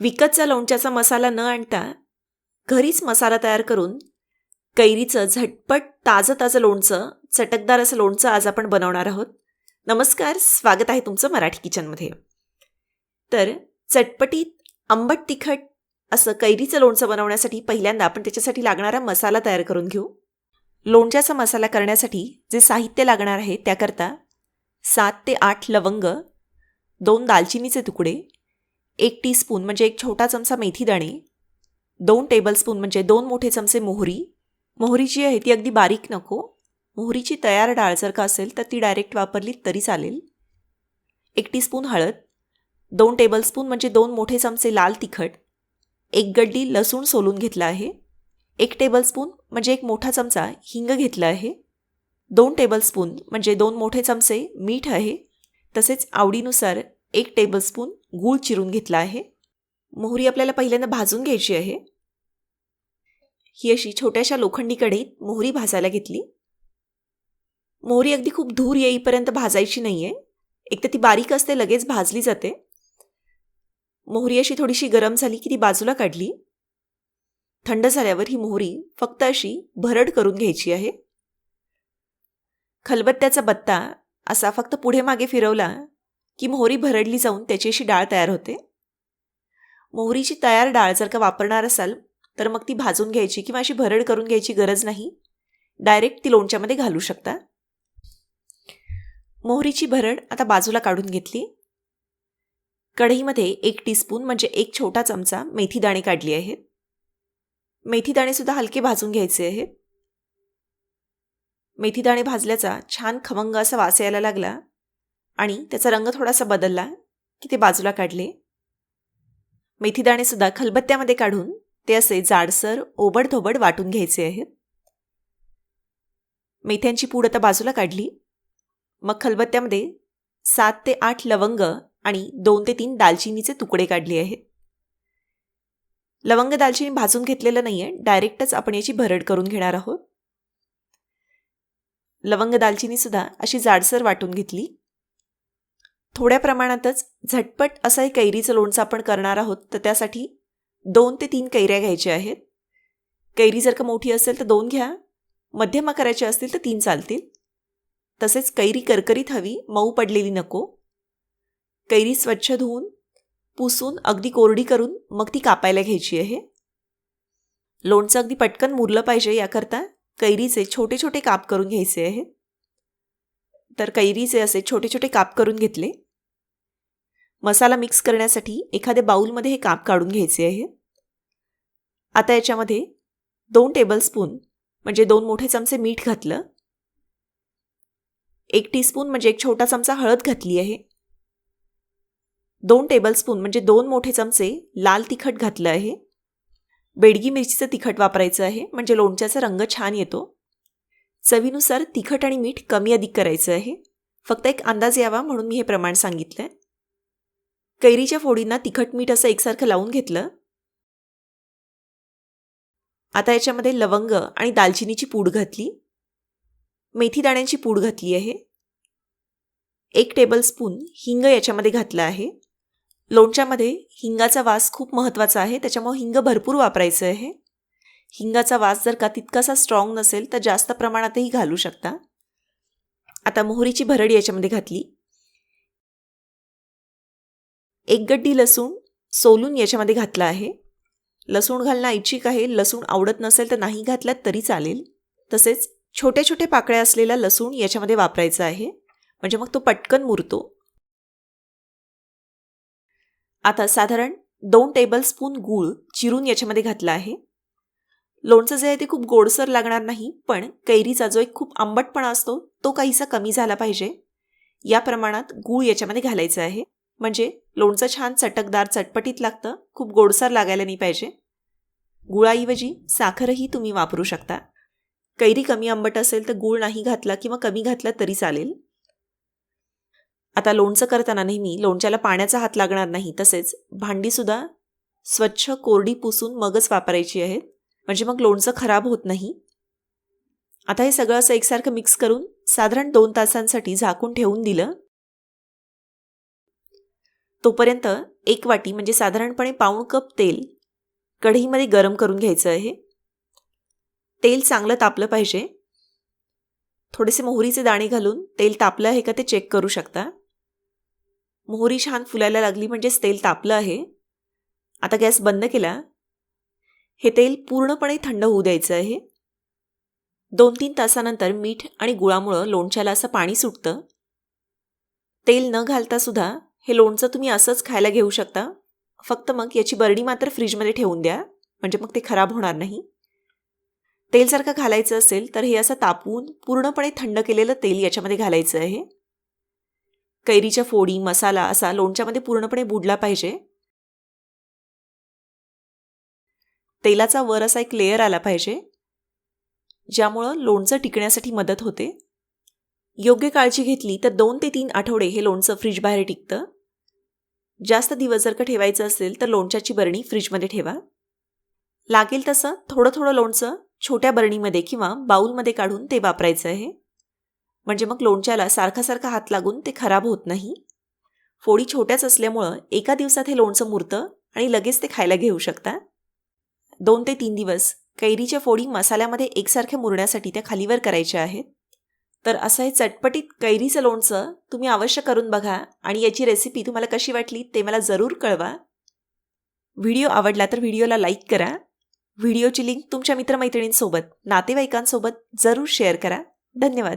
विकतचा लोणच्याचा मसाला न आणता घरीच मसाला तयार करून कैरीचं झटपट ताजं ताजं लोणचं चटकदार असं लोणचं आज आपण बनवणार आहोत. नमस्कार स्वागत आहे तुमचं मराठी किचनमध्ये. तर चटपटीत आंबट तिखट असं कैरीचं लोणचं बनवण्यासाठी पहिल्यांदा आपण त्याच्यासाठी लागणारा मसाला तयार करून घेऊ. लोणच्याचा मसाला करण्यासाठी जे साहित्य लागणार आहे त्याकरता सात ते आठ लवंग दोन दालचिनीचे तुकडे एक टीस्पून म्हणजे एक छोटा चमचा मेथी दाणे दोन टेबलस्पून म्हणजे दोन मोठे चमचे मोहरी. मोहरी जी आहे ती अगदी बारीक नको. मोहरीची तयार डाळ जर का असेल तर ती डायरेक्ट वापरली तरी चालेल. एक टीस्पून हळद दोन टेबलस्पून म्हणजे दोन मोठे चमचे लाल तिखट एक गड्डी लसूण सोलून घेतला आहे एक टेबलस्पून म्हणजे एक मोठा चमचा हिंग घेतला आहे दोन टेबलस्पून म्हणजे दोन मोठे चमचे मीठ आहे तसेच आवडीनुसार एक टेबलस्पून गूळ चिरून घेतला आहे. मोहरी आपल्याला पहिल्यांदा भाजून घ्यायची आहे. ही अशी छोट्याशा लोखंडी कढईत मोहरी भाजायला घेतली. मोहरी अगदी खूप धूर येईपर्यंत भाजायची नाही आहे एक तर ती बारीक असते लगेच भाजली जाते. मोहरी अशी थोडीशी गरम झाली की ती बाजूला काढली. थंड झाल्यावर ही मोहरी फक्त अशी भरड करून घ्यायची आहे. खलबत्त्याचा बत्ता असा फक्त पुढे मागे फिरवला की मोहरी भरडली जाऊन त्याची अशी डाळ तयार होते. मोहरीची तयार डाळ जर का वापरणार असाल तर मग ती भाजून घ्यायची किंवा अशी भरड करून घ्यायची गरज नाही. डायरेक्ट ती लोणच्यामध्ये घालू शकता. मोहरीची भरड आता बाजूला काढून घेतली. कढईमध्ये एक टीस्पून म्हणजे एक छोटा चमचा मेथी दाणे काढली आहेत. मेथी दाणेसुद्धा हलके भाजून घ्यायचे आहेत. मेथी दाणे भाजल्याचा छान खमंग असा वास यायला लागला. आणि त्याचा रंग थोडासा बदलला की ते बाजूला काढले. मेथीदाणेसुद्धा खलबत्त्यामध्ये काढून ते असे जाडसर ओबडधोबड वाटून घ्यायचे आहेत. मेथ्यांची पूड आता बाजूला काढली. मग खलबत्त्यामध्ये सात ते आठ लवंग आणि दोन ते तीन दालचिनीचे तुकडे काढले आहेत. लवंग दालचिनी भाजून घेतलेलं नाहीये डायरेक्टच आपण याची भरड करून घेणार आहोत. लवंग दालचिनी सुद्धा अशी जाडसर वाटून घेतली. थोड्या प्रमाणातच झटपट असं हे कैरीचं लोणचं आपण करणार आहोत तर त्यासाठी दोन ते तीन कैऱ्या घ्यायच्या आहेत. कैरी जर का मोठी असेल तर दोन घ्या. मध्यम आकाराचे असतील तर तीन चालतील. तसेच कैरी करकरीत हवी मऊ पडलेली नको. कैरी स्वच्छ धुवून पुसून अगदी कोरडी करून मग ती कापायला घ्यायची आहे. लोणचं अगदी पटकन मुरलं पाहिजे याकरता कैरीचे छोटे छोटे काप करून घ्यायचे आहेत. तर कैरीचे असे छोटे छोटे काप करून घेतले. मसाला मिक्स करण्यासाठी एखाद्या बाऊलमध्ये हे काप काढून घ्यायचे आहे. आता याच्यामध्ये दोन टेबलस्पून म्हणजे दोन मोठे चमचे मीठ घातलं. एक टीस्पून म्हणजे एक छोटा चमचा हळद घातली आहे. दोन टेबलस्पून म्हणजे दोन मोठे चमचे लाल तिखट घातलं आहे. बेडगी मिरचीचं तिखट वापरायचं आहे म्हणजे लोणच्याचा रंग छान येतो. चवीनुसार तिखट आणि मीठ कमी अधिक करायचं आहे. फक्त एक अंदाज यावा म्हणून मी हे प्रमाण सांगितलं आहे कैरीच्या फोडींना तिखट मीठ असं एकसारखं लावून घेतलं. आता याच्यामध्ये लवंग आणि दालचिनीची पूड घातली. मेथी दाण्यांची पूड घातली आहे. एक टेबलस्पून हिंग याच्यामध्ये घातलं आहे. लोणच्यामध्ये हिंगाचा वास खूप महत्त्वाचा आहे त्याच्यामुळे हिंग भरपूर वापरायचं आहे. हिंगाचा वास जर का तितकासा स्ट्रॉंग नसेल तर जास्त प्रमाणातही घालू शकता. आता मोहरीची भरडी याच्यामध्ये घातली. एक गड्डी लसूण सोलून याच्यामध्ये घातला आहे. लसूण घालणं ऐच्छिक आहे. लसूण आवडत नसेल तर नाही घातल्यात तरी चालेल. तसेच छोट्या छोट्या पाकळ्या असलेला लसूण याच्यामध्ये वापरायचा आहे. म्हणजे मग तो पटकन मुरतो. आता साधारण दोन टेबलस्पून गूळ चिरून याच्यामध्ये घातला आहे. लोणचं जे आहे ते खूप गोडसर लागणार नाही पण कैरीचा जो एक खूप आंबटपणा असतो तो काहीसा कमी झाला पाहिजे. या प्रमाणात गूळ याच्यामध्ये घालायचं आहे. म्हणजे लोणचं छान चटकदार चटपटीत लागतं. खूप गोडसर लागायला नाही पाहिजे. गुळाऐवजी साखरही तुम्ही वापरू शकता. कैरी कमी आंबट असेल तर गूळ नाही घातला किंवा कमी घातला तरी चालेल. आता लोणचं करताना नेहमी लोणच्याला पाण्याचा हात लागणार नाही तसेच भांडीसुद्धा स्वच्छ कोरडी पुसून मगच वापरायची आहेत. म्हणजे मग लोणचं खराब होत नाही. आता हे सगळं असं एकसारखं मिक्स करून साधारण दोन तासांसाठी झाकून ठेवून दिलं. तोपर्यंत एक वाटी म्हणजे साधारणपणे पाऊण कप तेल कढईमध्ये गरम करून घ्यायचं आहे. तेल चांगलं तापलं पाहिजे. थोडेसे मोहरीचे दाणे घालून तेल तापलं आहे का ते चेक करू शकता. मोहरी छान फुलायला लागली म्हणजेच तेल तापलं आहे. आता गॅस बंद केला. हे तेल पूर्णपणे थंड होऊ द्यायचं आहे. दोन तीन तासानंतर मीठ आणि गुळामुळं लोणच्याला असं पाणी सुटतं. तेल न घालता सुद्धा हे लोणचं तुम्ही असंच खायला घेऊ शकता. फक्त मग याची बरणी मात्र फ्रीजमध्ये ठेवून द्या. म्हणजे मग ते खराब होणार नाही. तेलसारखं घालायचं असेल तर हे असं तापवून पूर्णपणे थंड केलेलं तेल याच्यामध्ये घालायचं आहे. कैरीच्या फोडी मसाला असा लोणच्यामध्ये पूर्णपणे बुडला पाहिजे. तेलाचा वर असा एक लेअर आला पाहिजे. ज्यामुळं लोणचं टिकण्यासाठी मदत होते. योग्य काळजी घेतली तर दोन ते तीन आठवडे हे लोणचं फ्रीज बाहेर टिकतं. जास्त दिवस जर का ठेवायचं असेल तर लोणच्याची बरणी फ्रीजमध्ये ठेवा. लागेल तसं थोडं थोडं लोणचं छोट्या बरणीमध्ये किंवा बाऊलमध्ये काढून ते वापरायचं आहे. म्हणजे मग लोणच्याला सारखा सारखा हात लागून ते खराब होत नाही. फोडी छोट्याच असल्यामुळं एका दिवसात हे लोणचं मुरतं आणि लगेच ते खायला घेऊ शकता. दोन ते तीन दिवस कैरीच्या फोडी मसाल्यामध्ये एकसारख्या मुरण्यासाठी त्या खालीवर करायच्या आहेत. तर असं हे चटपटीत कैरीचं लोणचं तुम्ही अवश्य करून बघा आणि याची रेसिपी तुम्हाला कशी वाटली ते मला जरूर कळवा. व्हिडिओ आवडला तर व्हिडिओला लाईक करा. व्हिडिओची लिंक तुमच्या मित्रमैत्रिणींसोबत नातेवाईकांसोबत जरूर शेअर करा. धन्यवाद.